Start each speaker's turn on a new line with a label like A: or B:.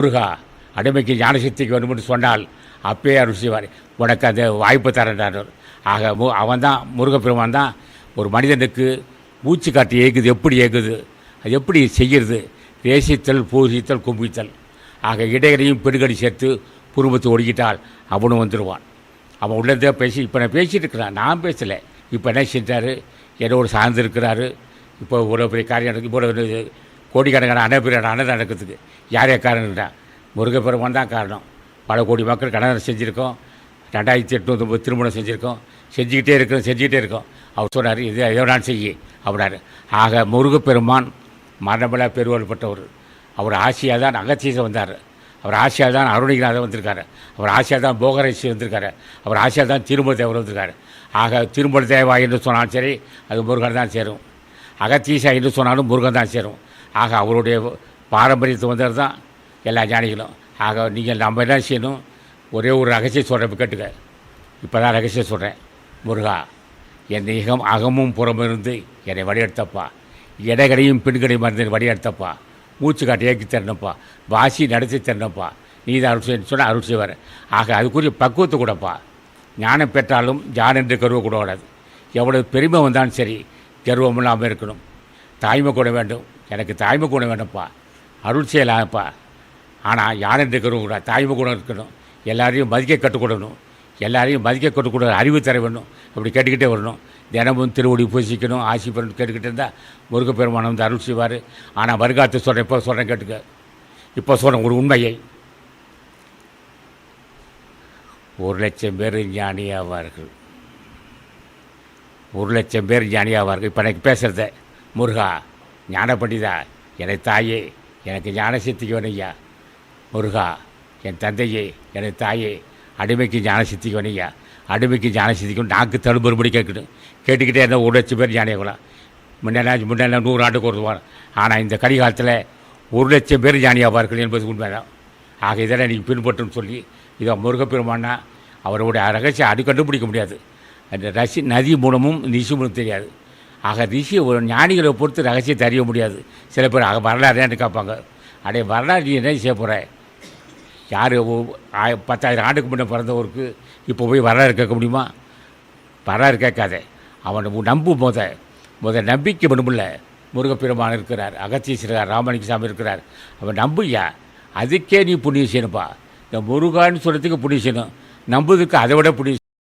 A: முருகா அடிமைக்கு ஞானசக்திக்கு வேணும்னு சொன்னால் அப்பயே அருள் செய்வார் உனக்கு அந்த வாய்ப்பு தரேன்றார். ஆக மு அவன் தான் முருகப்பெருமான் தான் ஒரு மனிதனுக்கு மூச்சு காட்டி ஏகுது எப்படி ஏகுது அது எப்படி செய்கிறது? ரேசித்தல் பூசித்தல் கும்பித்தல். ஆக இடையரையும் பெருகடி சேர்த்து குடும்பத்தை ஒடுக்கிட்டால் அவனும் வந்துடுவான் அவன் உள்ளதே பேசி இப்போ நான் பேசிகிட்டு இருக்கிறான். நான் பேசலை. இப்போ என்ன செஞ்சார்? என்னோட சார்ந்து இருக்கிறாரு. இப்போ ஒரு பெரிய காரியம் நடக்குது இப்போ கோடிக்கணக்கான அனைபெரிய அன்னதானம் நடக்கிறதுக்கு. யார் யார் காரணம்டா முருகப்பெருமான் தான் காரணம். பல கோடி மக்கள் கணவன் செஞ்சுருக்கோம். ரெண்டாயிரத்தி எட்நூற்றம்பது திருமணம் செஞ்சுருக்கோம். செஞ்சுக்கிட்டே இருக்கிறோம் செஞ்சுக்கிட்டே இருக்கோம். அவர் சொன்னார் இது எதோ நான் செய்ய அப்படின்னாரு. ஆக முருகப்பெருமான் மரணமில்லா பெருவாள் பட்டவர் அவர் ஆசியாக தான் அகத்தீசம் வந்தார். அவர் ஆசியாக தான் அருணிகநாதன் வந்திருக்காரு. அவர் ஆசியாக தான் போகரேசி வந்திருக்காரு. அவர் ஆசியாக தான் திருமண தேவர் வந்திருக்காரு. ஆக திருமண தேவா என்று சொன்னாலும் சரி அது முருகன் தான் சேரும். அகத்தீசா என்று சொன்னாலும் முருகன் தான் சேரும். ஆக அவருடைய பாரம்பரியத்தை வந்தது தான் எல்லா ஞானிகளும். ஆக நீங்கள் நம்ம என்ன செய்யணும்? ஒரே ஒரு ரகசியம் சொல்கிறேன் கேட்டுக்க. இப்போ தான் ரகசியம் சொல்கிறேன் முருகா என் இகம் அகமும் புறமும் இருந்து என்னை வழியெடுத்தப்பா இடகடையும் பெண்களையும் மருந்து வழியெடுத்தப்பா மூச்சு காட்டி ஏக்கி தரணும்ப்பா. வாசி நடத்தி தரணும்ப்பா. நீ தான் அருள் செய்யணும் சொன்னால் அருள் செய்வார். ஆக அதுக்குரிய பக்குவத்தை கூடப்பா. ஞானம் பெற்றாலும் ஜான் என்று கருவ கூட கூடாது எவ்வளவு பெருமை வந்தாலும் சரி கர்வம் இல்லாமல் இருக்கணும். தாய்மை கூட வேண்டும். எனக்கு தாய்மை கூட வேண்டும்ப்பா. அருள் செய்யலாம்ப்பா. ஆனால் யானை இருக்கிறவங்க கருவ தாய்மை கூட இருக்கணும். எல்லாரையும் மதிக்க கற்றுக்கொடணும் எல்லாரையும் மதிக்க கற்றுக்கூட அறிவு தர வேணும். அப்படி கேட்டுக்கிட்டே வரணும். தினமும் திருவடி பூசிக்கணும். ஆசி பெறணும் கேட்டுக்கிட்டே இருந்தால் முருகப்பெருமானம் வந்து அருள் செய்வார். ஆனால் வருகாத்து சொல்கிறேன் இப்போ சொல்கிறேன் கேட்டுக்க. இப்போ சொல்கிறேன் ஒரு உண்மையை. ஒரு லட்சம் பேர் ஞானியாவார்கள். ஒரு லட்சம் பேர் ஞானி இப்போ எனக்கு பேசுகிறத முருகா ஞானப்பண்டிதா என்னை தாயே எனக்கு ஞான சித்திக்கு வேணுய்யா முருகா என் தந்தையே எனது தாயே அடிமைக்கு ஞான சித்திக்கு வேணுய்யா அடிமைக்கு ஞான சித்திக்கும் நாக்கு தடுப்பறுபடி கேட்கணும் கேட்டுக்கிட்டே இருந்தால் ஒரு லட்சம் பேர் ஞானி ஆகலாம். முன்னெல்லாம் முன்னெல்லாம் நூறு ஆண்டுக்கு ஒரு ஆனால் இந்த கலிகாலத்தில் ஒரு லட்சம் பேர் ஞானி என்பது உண்மைதான். ஆக இதெல்லாம் நீங்கள் பின்பற்றுன்னு சொல்லி இதோ முருகப்பெருமானா அவருடைய ரகசியம் அது கண்டுபிடிக்க முடியாது. ரசி நதி மூலமும் ரிஷி மூலம் தெரியாது. ஆக ரிஷி ஒரு ஞானிகளை பொறுத்து ரகசியத்தை அறிய முடியாது. சில பேர் ஆக வரலாறுன்னு கேட்பாங்க. அடைய வரலாறு நீ என்ன செய்ய போகிற யார் பத்தாயிரம் ஆண்டுக்கு முன்னே பிறந்தவருக்கு இப்போ போய் வரலாறு கேட்க முடியுமா? வரலாறு கேட்காத. அவனை நம்பும் போத முத. நம்பிக்கை வேணுமில்ல முருகப்பெருமான் இருக்கிறார் அகத்தீஸ்வரர் ராமலிங்க சாமி இருக்கிறார். அவன் நம்புயா? அதுக்கே நீ புண்ணியம் செய்யணுப்பா இந்த முருகான்னு சொல்கிறதுக்கு புண்ணியம் செய்யணும். நம்புவதுக்கு அதை விட புண்ணியம்